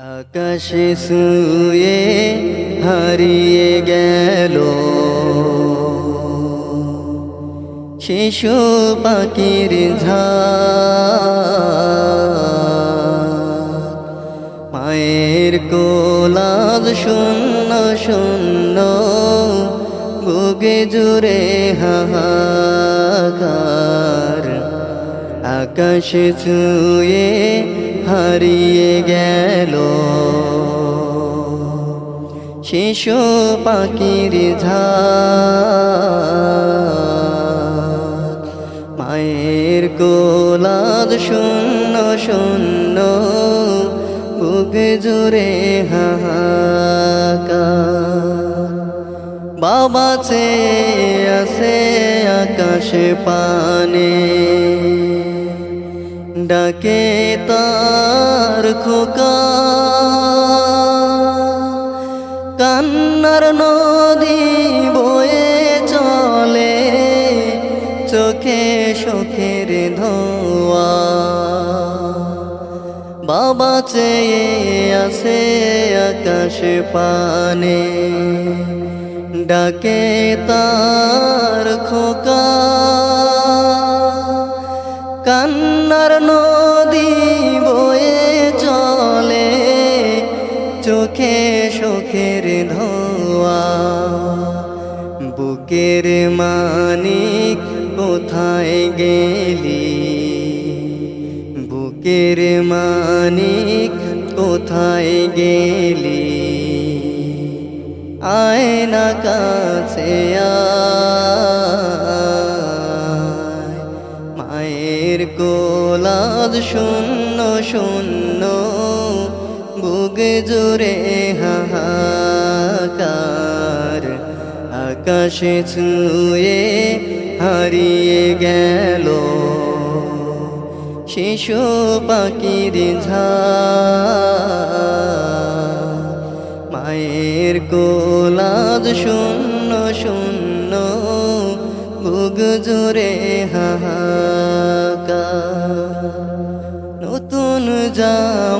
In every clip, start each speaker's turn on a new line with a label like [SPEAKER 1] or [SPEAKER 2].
[SPEAKER 1] আকাশে শুয়ে হারিয়ে গেল। শিশু পাখির মায়ের কোলাজ শূন্য শূন্য, বুকে জুড়ে হাহাকার। আকাশে ছুঁয়ে হারিয়ে গেল। শিশু পাখির মায়ের কোলাদ শূন্য শূন্য, বুক জুড়ে বাবা চেয়ে আছে আকাশে পানে, ডাকে তার খোকা কান্নার নদী বয়ে চলে, চোখে শোকের ধোয়া। বাবা চেয়ে আছে আকাশ পানে, ডাকে তার খোকা। কান্নার নদী বুকের মানিক কোথায় গেলি? বুকের মানিক কোথায় গেলি? আয় না কাছে মায়ের কোলাজ শূন্য শূন্য, বুক জুড়ে হাহাকার। আকাশে ছুঁয়ে হারিয়ে গেল। শিশু পাখির মায়ের কোলাজ শূন্য শূন্য, বুক জুড়ে হাহাকার। নতুন জামা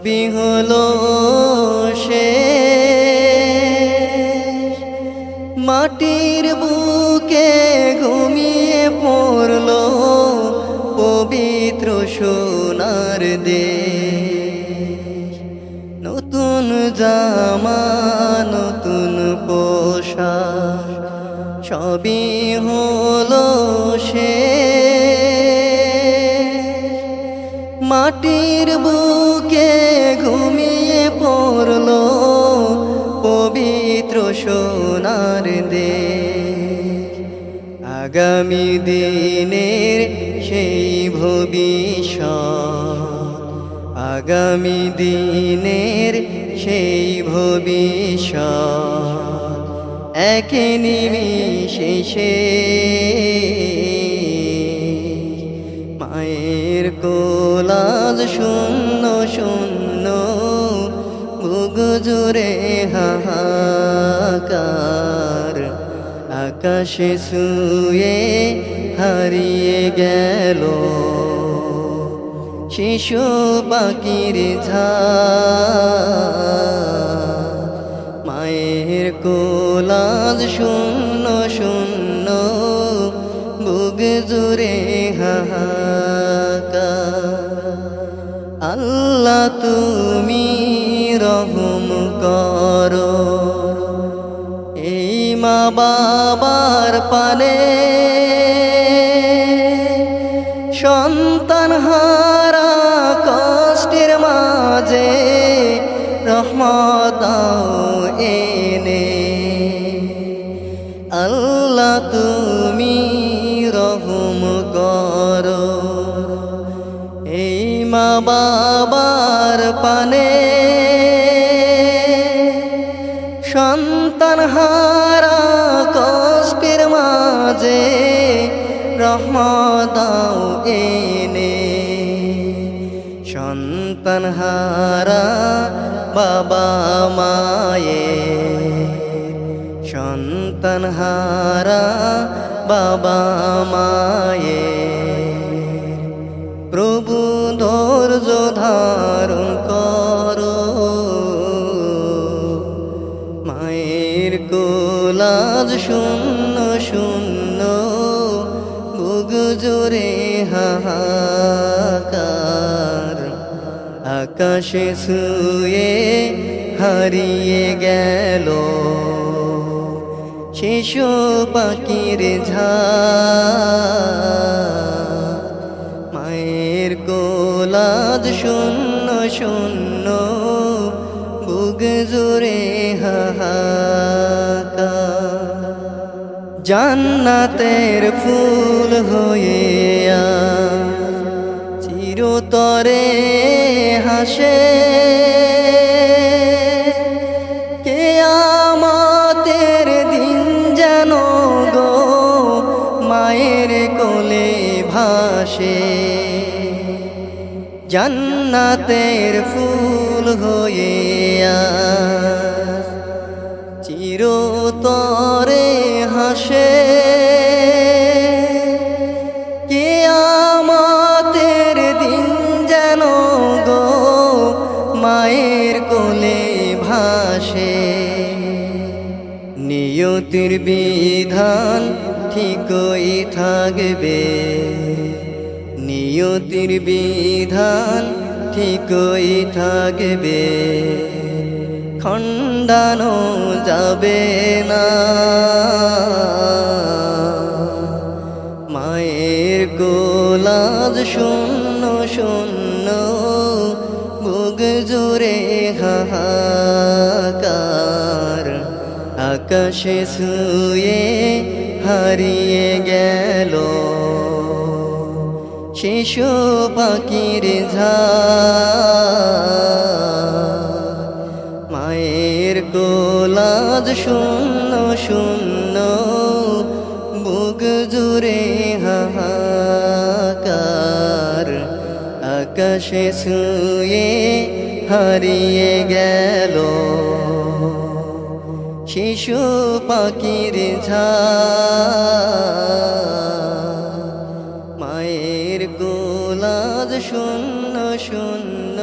[SPEAKER 1] সবই হলো সে মাটির বুকে ঘুমিয়ে পড়ল পবিত্র সোনার দে নতুন জামা, নতুন পোশাক, সবই হলো সে মাটির বুকে ঘুমিয়ে পড়ল পবিত্র সোনার দেশ। আগামী দিনের সেই ভবিষ্যৎ। আগামী দিনের সেই ভবিষ্যৎ। এক নিমিষে মায়ের কোলাজ শূন্য শূন্য। জুড়ে হাহাকার। আকাশে শুয়ে হারিয়ে গেল। শিশু পাখির ঝাঁক মায়ের কোলাজ শূন্য শূন্য। জুড়ে হাহাকার আল্লাহ তুমি রহম করো। এই মা বাবার পানে বাবার পানে। সন্তান হারা কষ্টের মাঝে রহমদাও এনে। সন্তান হারা বাবা মায়ে। সন্তান হারা বাবা মায়ের প্রভু ধারণ করো। মায়ের কোলাজ শূন্য শূন্য, বুক জোরে হাহাকার। আকাশে শুয়ে হারিয়ে গেল। শিশু পাখির ঝা কোলাজ শূন্য শূন্য বুগ জোরে হাহাকার। জান্নাতের ফুল হয়ে চিরতরে হাসে। জান্নাতের ফুল হয়ে চিরতরে হাসে। কে আমাদের দিন যেন গো মায়ের কোলে ভাসে। নিয়তির বিধান ঠিকই থাকবে। নিয়তির বিধান ঠিকই থাকবে। খণ্ডানো যাবে না। মায়ের গোলাজ শূন্য শূন্য, বুক জোরে হাহাকার। আকাশে শুয়ে হারিয়ে গেল। শিশু পাখির মায়ের কোলাজ শূন্য শূন্য, বুক জুড়ে হাহাকার। আকাশে শুয়ে হারিয়ে গেল। শিশু পাখির ঝা। নাজ শূন্য শূন্য।